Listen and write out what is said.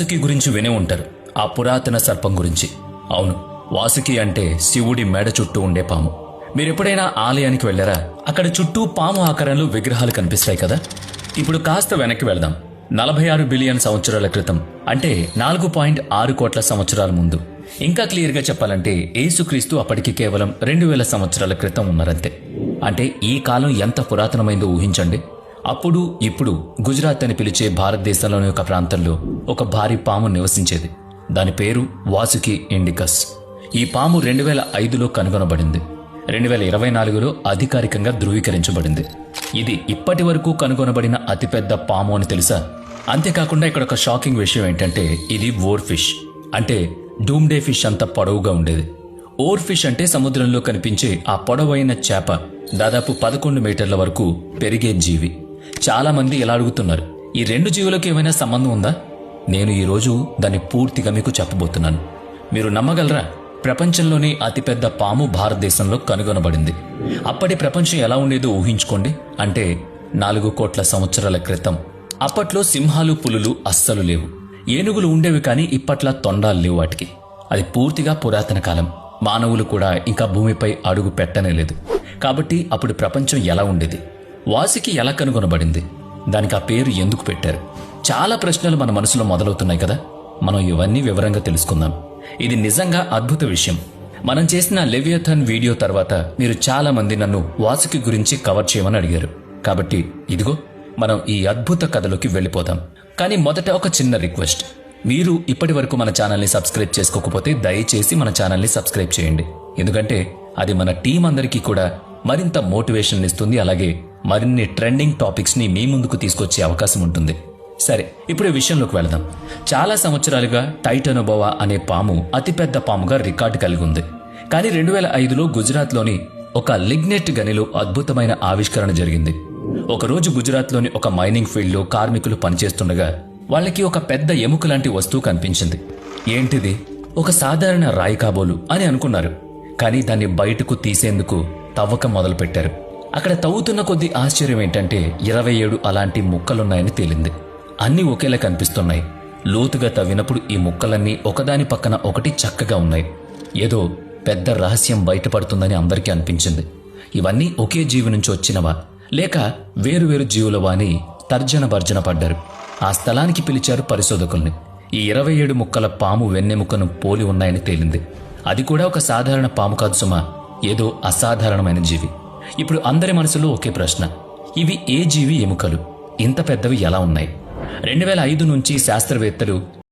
వాసుకి గురించి వినే ఉంటారు. ఆ పురాతన సర్పం గురించి. అవును వాసుకి అంటే శివుడి మెడ చుట్టూ ఉండే పాము. మీరెప్పుడైనా ఆలయానికి వెళ్ళారా? అక్కడ చుట్టూ పాము ఆకారంలో విగ్రహాలు కనిపిస్తాయి కదా? ఇప్పుడు కాస్త వెనక్కి వెళదాం. నలభై ఆరు బిలియన్ సంవత్సరాల క్రితం అంటే నాలుగు పాయింట్ ఆరు కోట్ల సంవత్సరాల ముందు. ఇంకా క్లియర్గా చెప్పాలంటే ఏసుక్రీస్తు అప్పటికి కేవలం రెండు వేల సంవత్సరాల క్రితం ఉన్నారంతే. అంటే ఈ కాలం ఎంత పురాతనమైందో ఊహించండి. అప్పుడు ఇప్పుడు గుజరాత్ అని పిలిచే భారతదేశంలోని ఒక ప్రాంతంలో ఒక భారీ పాము నివసించేది. దాని పేరు వాసుకి ఇండికస్. ఈ పాము రెండు వేల ఐదులో కనుగొనబడింది. రెండు వేల ఇరవై నాలుగులో అధికారికంగా ధృవీకరించబడింది. ఇది ఇప్పటి వరకు కనుగొనబడిన అతిపెద్ద పాము అని తెలుసా? అంతేకాకుండా ఇక్కడ ఒక షాకింగ్ విషయం ఏంటంటే ఇది ఓర్ ఫిష్. అంటే డూమ్డే ఫిష్ అంత పొడవుగా ఉండేది. ఓర్ ఫిష్ అంటే సముద్రంలో కనిపించే ఆ పొడవైన చేప దాదాపు పదకొండు మీటర్ల వరకు పెరిగే జీవి. చాలా మంది ఇలా అడుగుతున్నారు ఈ రెండు జీవులకు ఏమైనా సంబంధం ఉందా? నేను ఈరోజు దాన్ని పూర్తిగా మీకు చెప్పబోతున్నాను. మీరు నమ్మగలరా? ప్రపంచంలోనే అతిపెద్ద పాము భారతదేశంలో కనుగొనబడింది. అప్పటి ప్రపంచం ఎలా ఉండేదో ఊహించుకోండి. అంటే నాలుగు కోట్ల సంవత్సరాల క్రితం. అప్పట్లో సింహాలు పులులు అస్సలు లేవు. ఏనుగులు ఉండేవి కానీ ఇప్పట్లా తొండాలు లేవు వాటికి. అది పూర్తిగా పురాతన కాలం. మానవులు కూడా ఇంకా భూమిపై అడుగు పెట్టనే లేదు. కాబట్టి అప్పుడు ప్రపంచం ఎలా ఉండేది? వాసికి ఎలా కనుగొనబడింది? దానికి ఆ పేరు ఎందుకు పెట్టారు? చాలా ప్రశ్నలు మన మనసులో మొదలవుతున్నాయి కదా. మనం ఇవన్నీ వివరంగా తెలుసుకుందాం. ఇది నిజంగా అద్భుత విషయం. మనం చేసిన లెవియథన్ వీడియో తర్వాత మీరు చాలా మంది నన్ను వాసుకి గురించి కవర్ చేయమని అడిగారు. కాబట్టి ఇదిగో మనం ఈ అద్భుత కథలోకి వెళ్ళిపోదాం. కానీ మొదట ఒక చిన్న రిక్వెస్ట్. మీరు ఇప్పటి వరకు మన ఛానల్ని సబ్స్క్రైబ్ చేసుకోకపోతే దయచేసి మన ఛానల్ని సబ్స్క్రైబ్ చేయండి. ఎందుకంటే అది మన టీం అందరికీ కూడా మరింత మోటివేషన్ ఇస్తుంది. అలాగే మరిన్ని ట్రెండింగ్ టాపిక్స్ని మీ ముందుకు తీసుకొచ్చే అవకాశం ఉంటుంది. సరే ఇప్పుడు ఈ విషయంలోకి వెళదాం. చాలా సంవత్సరాలుగా టైటనోబోవా అనే పాము అతిపెద్ద పాముగా రికార్డు కలిగి ఉంది. కానీ రెండు వేల ఐదులో గుజరాత్లోని ఒక లిగ్నెట్ గనిలో అద్భుతమైన ఆవిష్కరణ జరిగింది. ఒకరోజు గుజరాత్లోని ఒక మైనింగ్ ఫీల్డ్లో కార్మికులు పనిచేస్తుండగా వాళ్ళకి ఒక పెద్ద ఎముక లాంటి వస్తువు కనిపించింది. ఏంటిది? ఒక సాధారణ రాయి కాబోలు అని అనుకున్నారు. కానీ దాన్ని బయటకు తీసేందుకు తవ్వకం మొదలుపెట్టారు. అక్కడ తవ్వుతున్న కొద్ది ఆశ్చర్యం ఏంటంటే ఇరవై ఏడు అలాంటి ముక్కలున్నాయని తేలింది. అన్నీ ఒకేలా కనిపిస్తున్నాయి. లోతుగా తవ్వినప్పుడు ఈ ముక్కలన్నీ ఒకదాని పక్కన ఒకటి చక్కగా ఉన్నాయి. ఏదో పెద్ద రహస్యం బయటపడుతుందని అందరికీ అనిపించింది. ఇవన్నీ ఒకే జీవి నుంచి వచ్చినవా? లేక వేరువేరు జీవులవా అని తర్జన భర్జన పడ్డారు. ఆ స్థలానికి పిలిచారు పరిశోధకుల్ని. ఈ ఇరవై ఏడు ముక్కల పాము వెన్నెముకను పోలి ఉన్నాయని తేలింది. అది కూడా ఒక సాధారణ పాము కాదు సుమా. ఏదో అసాధారణమైన జీవి. ఇప్పుడు అందరి మనసులో ఒకే ప్రశ్న. ఇవి ఏ జీవి ఎముకలు? ఇంత పెద్దవి ఎలా ఉన్నాయి? రెండు వేల ఐదు నుంచి శాస్త్రవేత్తలు